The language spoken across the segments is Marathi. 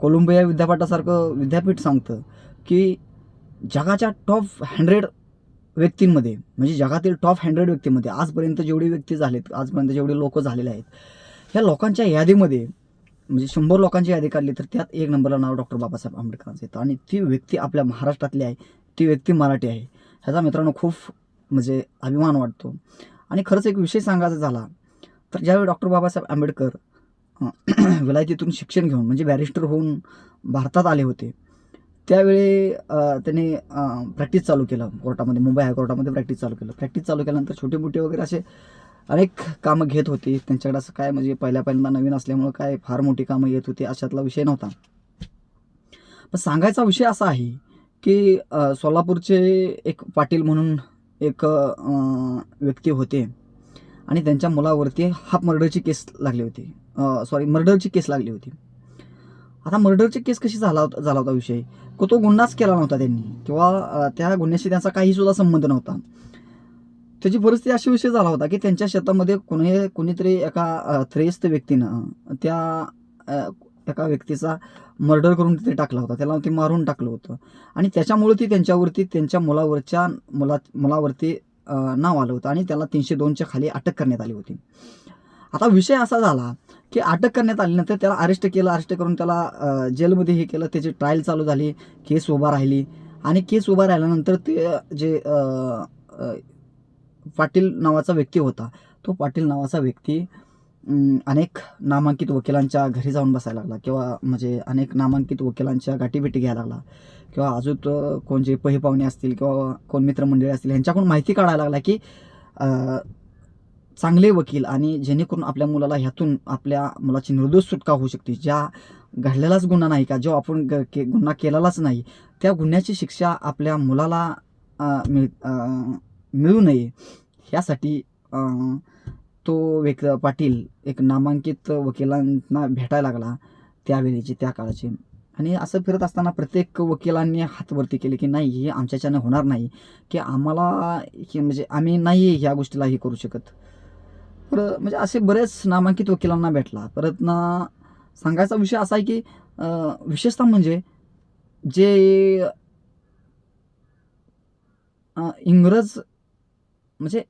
कोलंबिया विद्यापीठासारखं विद्यापीठ सांगतं की जगाच्या टॉप हंड्रेड व्यक्तींमध्ये म्हणजे जगातील टॉप हंड्रेड व्यक्तीमध्ये आजपर्यंत जेवढी व्यक्ती झालेत आजपर्यंत जेवढे लोक झालेले आहेत ह्या लोकांच्या यादीमध्ये म्हणजे शंभर लोकांची यादी काढली तर त्यात एक नंबरला नाव डॉक्टर बाबासाहेब आंबेडकरांचं येतं. आणि ती व्यक्ती आपल्या महाराष्ट्रातली आहे ती व्यक्ती मराठी आहे. ह्याचा मित्रांनो खूप म्हणजे अभिमान वाटतो. आणि खरंच एक विषय सांगायचा झाला तर ज्यावेळी डॉक्टर बाबासाहेब आंबेडकर विलायतीतून शिक्षण घेऊन म्हणजे बॅरिस्टर होऊन भारतात आले होते. त्यावेळी त्याने त्यांनी प्रॅक्टिस चालू केलं कोर्टामध्ये मुंबई हायकोर्टामध्ये प्रॅक्टिस चालू केलं. प्रॅक्टिस चालू केल्यानंतर छोटे मोठे वगैरे असे अनेक कामं घेत होती. त्यांच्याकडे असं काय म्हणजे पहिल्या पहिल्यांदा नवीन असल्यामुळं काय फार मोठी कामं येत होती अशातला विषय नव्हता. पण सांगायचा विषय असा आहे की सोलापूरचे एक पाटील म्हणून एक व्यक्ती होते. आणि त्यांच्या मुलावरती हाफ मर्डरची केस लागली होती. सॉरी मर्डरची केस लागली होती. आता मर्डरची केस कशी झाला होता झाला होता विषय? को तो गुन्हाच केला नव्हता त्यांनी. किंवा त्या गुन्ह्याशी त्यांचा काहीसुद्धा संबंध नव्हता. त्याची परिस्थिती अशी विषय झाला होता की त्यांच्या शेतामध्ये कोणी कोणीतरी एका अं, त्रयस्थ व्यक्तीनं त्या एका व्यक्तीचा मर्डर करून तिथे टाकला होता. त्याला ते मारून टाकलं होतं. आणि त्याच्यामुळे ती त्यांच्यावरती त्यांच्या मुलावरच्या मुला मुलावरती नाव आलं होतं आणि त्याला तीनशे दोनच्या खाली अटक करण्यात आली होती. आता विषय असा झाला की अटक करण्यात आल्यानंतर त्याला अरेस्ट केलं अरेस्ट करून त्याला जेलमध्ये हे केलं त्याची ट्रायल चालू झाली केस उभा राहिली आणि केस उभा राहिल्यानंतर ते जे पाटील नावाचा व्यक्ती होता तो पाटील नावाचा व्यक्ती अनेक नामांकित वकिलांच्या घरी जाऊन बसायला लागला किंवा म्हणजे अनेक नामांकित वकिलांच्या गाठीभेटी घ्यायला लागला किंवा अजून कोण जे पही पाहुणे असतील किंवा कोण मित्रमंडळी असतील ह्यांच्याकडून माहिती काढायला लागला की चांगले वकील आणि जेणेकरून आपल्या मुलाला ह्यातून आपल्या मुलाची निर्दोष सुटका होऊ शकते. ज्या घडलेलाच गुन्हा नाही का जो आपण ग- के गुन्हा केलेलाच नाही त्या गुन्ह्याची शिक्षा आपल्या मुलाला मिळ मिळू नये. ह्यासाठी तो व्यक् पाटील एक नामांकित वकिलांना भेटायला लागला त्यावेळेचे त्या काळाचे. आणि असं फिरत असताना प्रत्येक वकिलांनी हातवरती केली केले की नाही हे आमच्याच्यानं होणार नाही. की आम्हाला हे म्हणजे आम्ही नाही ह्या गोष्टीला हे करू शकत. परत म्हणजे असे बरेच नामांकित वकिलांना भेटला. परत ना सांगायचा विषय असा आहे की विशेषतः म्हणजे जे इंग्रज म्हणजे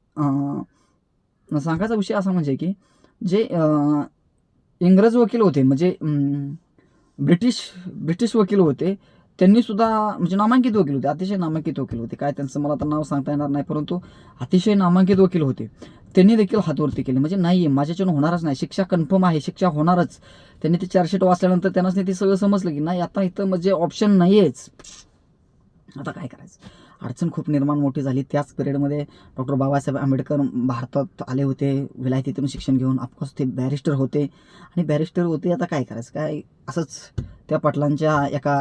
सांगायचा विषय असा म्हणजे की जे इंग्रज वकील होते म्हणजे ब्रिटिश ब्रिटिश वकील होते त्यांनी सुद्धा म्हणजे नामांकित वकील होते अतिशय नामांकित वकील होते. काय त्यांचं मला तर नाव सांगता येणार नाही परंतु अतिशय नामांकित वकील होते. त्यांनी देखील हातवरती केले. म्हणजे नाही माझ्याच्यानं होणारच नाही. शिक्षा कन्फर्म आहे शिक्षा होणारच. त्यांनी ते चार्जशीट वाचल्यानंतर त्यांनाच ते सगळं समजलं की नाही आता इथं म्हणजे ऑप्शन नाही आहेच आता काय करायचं? अडचण खूप निर्माण मोठी झाली. त्याच पिरियडमध्ये डॉक्टर बाबासाहेब आंबेडकर भारतात आले होते. विलायतीतून शिक्षण घेऊन ऑफकोर्स ते बॅरिस्टर होते. आणि बॅरिस्टर होते आता काय करायचं? काय असंच त्या पाटलांच्या एका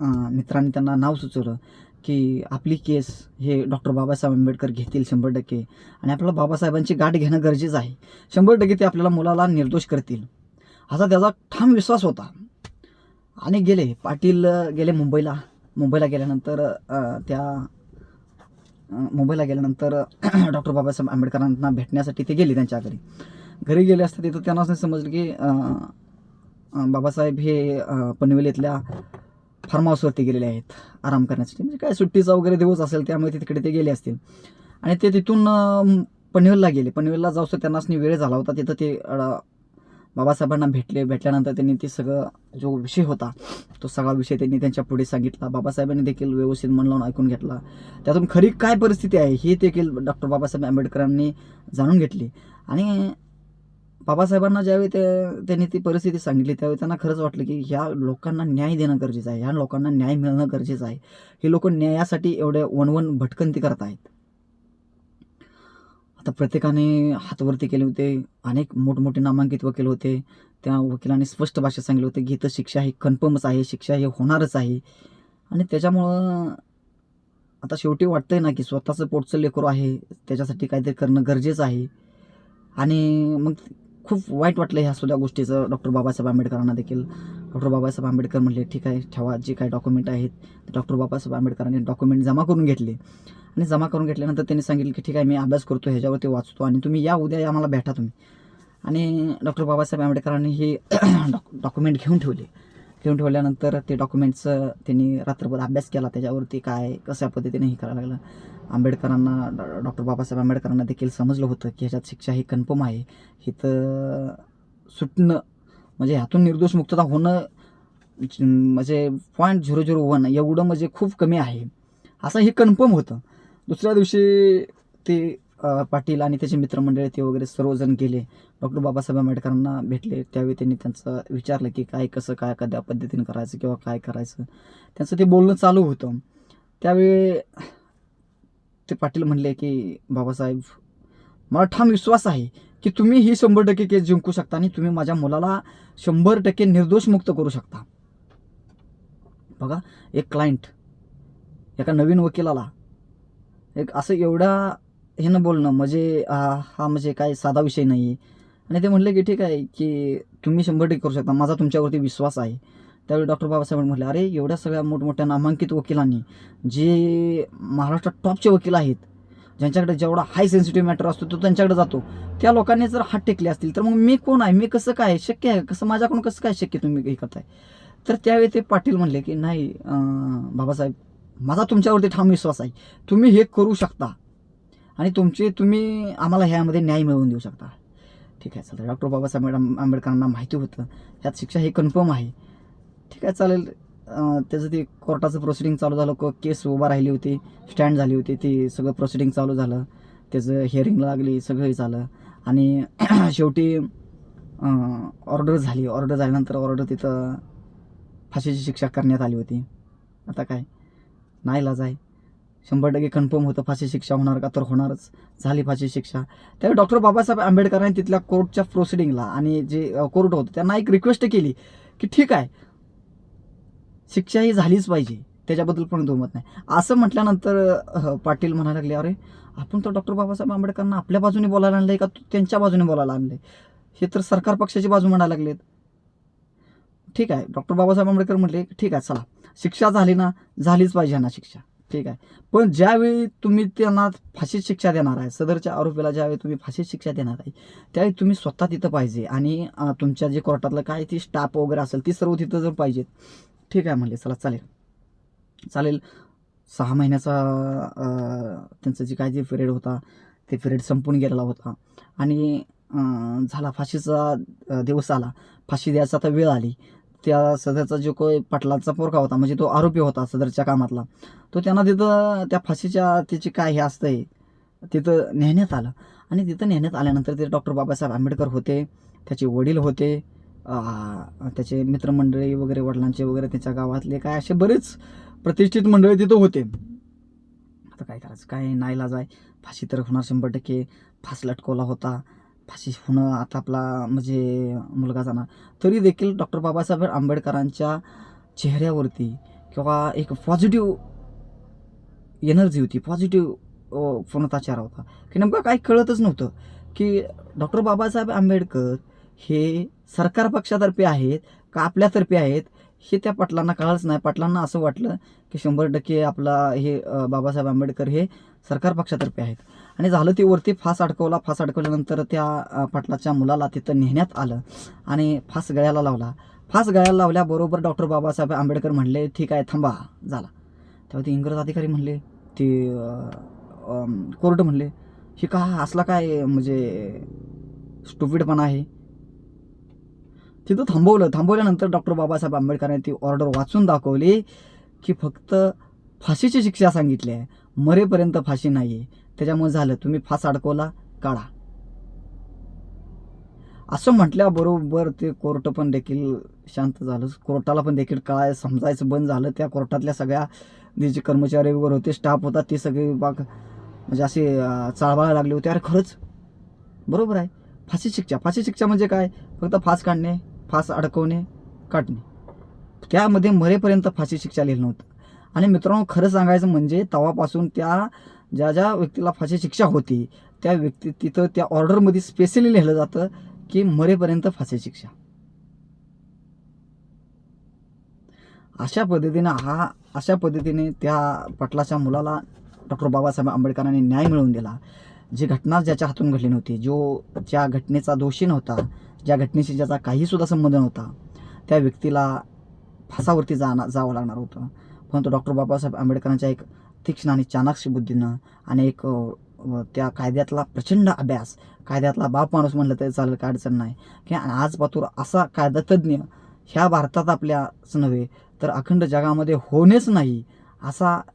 मित्रांनी त्यांना नाव सुचवलं की आपली केस हे डॉक्टर बाबासाहेब आंबेडकर घेतील शंभर टक्के. आणि आपल्याला बाबासाहेबांची गाठ घेणं गरजेचं आहे. शंभर टक्के ते आपल्याला मुलाला निर्दोष करतील. असा त्याचा ठाम विश्वास होता. आणि गेले पाटील गेले मुंबईला. मुंबईला गेल्यानंतर त्या मुंबईला गेल्यानंतर डॉक्टर बाबासाहेब आंबेडकरांना भेटण्यासाठी ते गेले त्यांच्या घरी. घरी गेले असता तिथं त्यांनाच नाही समजलं की बाबासाहेब हे पनवेलीतल्या फार्म हाऊसवरती गेलेले आहेत आराम करण्यासाठी. म्हणजे काय सुट्टीचा वगैरे दिवस असेल त्यामुळे ते तिकडे ते गेले असतील. आणि ते तिथून पनवेलला गेले. पनवेलला जाऊस त्यांनाच वेळ झाला होता. तिथं ते बाबासाहेबांना भेटले. भेटल्यानंतर त्यांनी ते सगळं जो विषय होता तो सगळा विषय त्यांनी त्यांच्या पुढे सांगितला. बाबासाहेबांनी देखील व्यवस्थित मन लावून ऐकून घेतला. त्यातून खरी काय परिस्थिती आहे हे देखील डॉक्टर बाबासाहेब आंबेडकरांनी जाणून घेतली. आणि बाबासाहेबांना ज्यावेळी ते त्यांनी ती परिस्थिती सांगितली त्यावेळी त्यांना खरंच वाटलं की ह्या लोकांना न्याय देणं गरजेचं आहे ह्या लोकांना न्याय मिळणं गरजेचं आहे. हे लोक न्यायासाठी एवढे वणवण भटकंती करत आहेत. आता प्रत्येकाने हातवरती केले होते अनेक मोठमोठे नामांकित वकील होते. त्या वकिलांनी स्पष्ट भाषेत सांगितलं होतं की इथं शिक्षा ही कन्फर्मच आहे शिक्षा हे होणारच आहे. आणि त्याच्यामुळं आता शेवटी वाटतंय ना की स्वतःचं पोटचं लेकरू आहे त्याच्यासाठी काहीतरी करणं गरजेचं आहे. आणि मग खूप वाईट वाटलं ह्या सुद्धा गोष्टीचं. डॉक्टर बाबासाहेब आंबेडकरांना देखील. डॉक्टर बाबासाहेब आंबेडकर म्हणले ठीक आहे ठेवा जे काही डॉक्युमेंट आहेत ते डॉक्टर बाबासाहेब आंबेडकरांनी डॉक्युमेंट जमा करून घेतले. आणि जमा करून घेतल्यानंतर त्यांनी सांगितलं की ठीक आहे मी अभ्यास करतो ह्याच्यावरती वाचतो आणि तुम्ही या उद्या या आम्हाला भेटा तुम्ही. आणि डॉक्टर बाबासाहेब आंबेडकरांनी हे डॉक्युमेंट घेऊन ठेवले. ठेवून ठेवल्यानंतर ते डॉक्युमेंट्सचं त्यांनी रात्रभर अभ्यास केला त्याच्यावरती काय कशा पद्धतीने हे करायला लागलं. आंबेडकरांना डॉक्टर बाबासाहेब आंबेडकरांना देखील समजलं होतं की ह्याच्यात शिक्षा ही कन्फर्म आहे. इथं सुटणं म्हणजे ह्यातून निर्दोष मुक्तता होणं म्हणजे पॉईंट झिरो झिरो वन एवढं म्हणजे खूप कमी आहे. असं हे कन्फर्म होतं. दुसऱ्या दिवशी ते पाटील आणि त्याचे मित्रमंडळी ते वगैरे सर्वजण गेले. डॉक्टर बाबासाहेब आंबेडकरांना भेटले. त्यावेळी त्यांनी त्यांचं विचारलं की काय कसं काय कद्या पद्धतीने करायचं किंवा काय करायचं. त्यांचं ते बोलणं चालू होतं. त्यावेळी ते पाटील म्हणले की बाबासाहेब मला ठाम विश्वास आहे की तुम्ही ही शंभर टक्के केस जिंकू शकता आणि तुम्ही माझ्या मुलाला शंभर टक्के निर्दोष मुक्त करू शकता. बघा एक क्लायंट एका नवीन वकिलाला एक असं एवढा हे न बोलणं म्हणजे हा हा म्हणजे काय साधा विषय नाही आहे आणि ते म्हणले की ठीक आहे की तुम्ही शंभर टक्के करू शकता. माझा तुमच्यावरती विश्वास आहे. त्यावेळी डॉक्टर बाबासाहेब म्हटले अरे एवढ्या सगळ्या मोठमोठ्या नामांकित वकिलांनी जे महाराष्ट्रात टॉपचे वकील आहेत ज्यांच्याकडे जेवढा हाय सेन्सिटिव्ह मॅटर असतो तो त्यांच्याकडे जातो. त्या लोकांनी जर हात टेकले असतील तर मग मी कोण आहे? मी कसं काय शक्य आहे कसं माझ्याकडून कसं काय शक्य तुम्ही हे करताय? तर त्यावेळी ते पाटील म्हणले की नाही बाबासाहेब माझा तुमच्यावरती ठाम विश्वास आहे. तुम्ही हे करू शकता आणि तुमचे तुम्ही आम्हाला ह्यामध्ये न्याय मिळवून देऊ शकता. ठीक आहे चालेल. डॉक्टर बाबासाहेब आंबेड- आंबेडकरांना माहिती होतं. ह्यात शिक्षा हे कन्फर्म आहे. ठीक आहे चालेल. त्याचं ते कोर्टाचं प्रोसिडिंग चालू झालं. क- केस उभा राहिली होती. स्टँड झाली होती. ती सगळं प्रोसिडिंग चालू झालं. त्याचं हिअरिंग लागली. सगळं झालं. आणि शेवटी ऑर्डर झाली. ऑर्डर झाल्यानंतर ऑर्डर तिथं फाशीची शिक्षा करण्यात आली होती. आता काय? नाही लाज आहे. शंभर टक्के कन्फर्म होतं. फाशी शिक्षा होणार का? तर होणारच. झाली फाशी शिक्षा. त्यावेळी डॉक्टर बाबासाहेब आंबेडकरांनी तिथल्या कोर्टच्या प्रोसिडिंगला आणि जे कोर्ट होतं त्यांना एक रिक्वेस्ट केली की ठीक आहे. शिक्षा ही झालीच पाहिजे. त्याच्याबद्दल पण दुमत नाही. असं म्हटल्यानंतर पाटील म्हणायला लागले अरे आपण तर डॉक्टर बाबासाहेब आंबेडकरांना आपल्या बाजूने बोलायला आणलंय का? त्यांच्या बाजूने बोलायला आणलंय. हे तर सरकार पक्षाची बाजू म्हणायला लागलेत. ठीक आहे. डॉक्टर बाबासाहेब आंबेडकर म्हटले ठीक आहे चला. शिक्षा झाली ना झालीच पाहिजे ना शिक्षा. ठीक आहे. पण ज्यावेळी तुम्ही त्यांना फाशी शिक्षा देणार आहे सदरच्या आरोपीला ज्यावेळी तुम्ही फाशी शिक्षा देणार आहे त्यावेळी तुम्ही स्वतः तिथं पाहिजे आणि तुमच्या जे कोर्टातलं काय ती स्टाफ वगैरे असेल ती सर्व तिथं जर पाहिजेत ठीक आहे म्हणले चला चालेल. चालेल सहा महिन्याचा त्यांचं जे काय जे पिरियड होता ते पिरियड संपून गेलेला होता आणि झाला फाशीचा दिवस आला फाशी द्यायचा आता वेळ आली त्या सदरचा जो काही पाटलाचा पोरका होता म्हणजे तो आरोपी होता सदरच्या कामातला तो त्यांना तिथं त्या फाशीच्या त्याची काय हे असतंय तिथं नेण्यात आलं. आणि तिथं नेण्यात आल्यानंतर ते डॉक्टर बाबासाहेब आंबेडकर होते त्याचे वडील होते त्याचे मित्रमंडळी वगैरे वडिलांचे वगैरे त्याच्या गावातले काय असे बरेच प्रतिष्ठित मंडळी तिथं होते. आता काय करायचं? काय नाईलाज आहे? फाशी तर होणार शंभर टक्के. फास लटकवला होता. फाशी होणं आता आपला म्हणजे मुलगा जाणार. तरी देखील डॉक्टर बाबासाहेब आंबेडकरांच्या चेहऱ्यावरती किंवा एक पॉझिटिव्ह एनर्जी होती. पॉझिटिव्ह पूर्णता चेहरा होता. की नेमकं काही कळतच नव्हतं की डॉक्टर बाबासाहेब आंबेडकर हे सरकार पक्षातर्फे आहेत का आपल्यातर्फे आहेत हे त्या पाटलांना कळालंच नाही. पाटलांना असं वाटलं की शंभर टक्के आपला हे बाबासाहेब आंबेडकर हे सरकार पक्षातर्फे आहेत. आणि झालं ते वरती फास अडकवला. फास अडकवल्यानंतर त्या पाटलाच्या मुलाला तिथं नेण्यात आलं आणि फास गळ्याला लावला. फास गळ्याला लावल्याबरोबर डॉक्टर बाबासाहेब आंबेडकर म्हणले ठीक आहे थांबा झाला. तेव्हा ते इंग्रज अधिकारी म्हणले ते कोर्ट म्हणले हे का असला काय म्हणजे स्टुपिडपणा आहे? तिथं थांबवलं. थांबवल्यानंतर डॉक्टर बाबासाहेब आंबेडकरांनी ती ऑर्डर वाचून दाखवली की फक्त फाशीची शिक्षा सांगितली आहे. मरेपर्यंत फाशी नाही आहे त्याच्यामुळे झालं. तुम्ही फास अडकवला काढा. असं म्हटल्याबरोबर ते कोर्ट पण देखील शांत झालं. कोर्टाला पण देखील काय समजायचं बंद झालं. त्या कोर्टातल्या सगळ्या जे जे कर्मचारी वगैरे होते स्टाफ होता ते सगळे बाग म्हणजे असे अं, चाळवायला लागले होते. अरे खरंच? बरोबर आहे. फाशी शिक्षा. फाशी शिक्षा म्हणजे काय? फक्त फास काढणे फास अडकवणे काढणे. त्यामध्ये मरेपर्यंत फाशी शिक्षा लिहिलं नव्हतं. आणि मित्रांनो खरं सांगायचं म्हणजे तवापासून त्या ज्या ज्या व्यक्तीला फाशी शिक्षा होती त्या व्यक्ती तिथं त्या ऑर्डरमध्ये स्पेशली लिहिलं जातं की मरेपर्यंत फाशी शिक्षा. अशा पद्धतीने हा अशा पद्धतीने त्या पटलाच्या मुलाला डॉक्टर बाबासाहेब आंबेडकरांनी न्याय मिळवून दिला. जी घटना ज्याच्या हातून घडली नव्हती जो ज्या घटनेचा दोषी नव्हता ज्या घटनेशी ज्याचा काहीसुद्धा संबंध नव्हता त्या व्यक्तीला फासावरती जाणार जावं लागणार होतं. परंतु डॉक्टर बाबासाहेब आंबेडकरांच्या एक तीक्ष्ण आणि चाणाक्ष बुद्धीनं आणि एक त्या कायद्यातला प्रचंड अभ्यास कायद्यातला बाप माणूस म्हणलं तरी चालेल काय अडचण नाही. की आज पातूर असा कायदातज्ञ ह्या भारतात आपल्याच नव्हे तर अखंड जगामध्ये होणेच नाही असा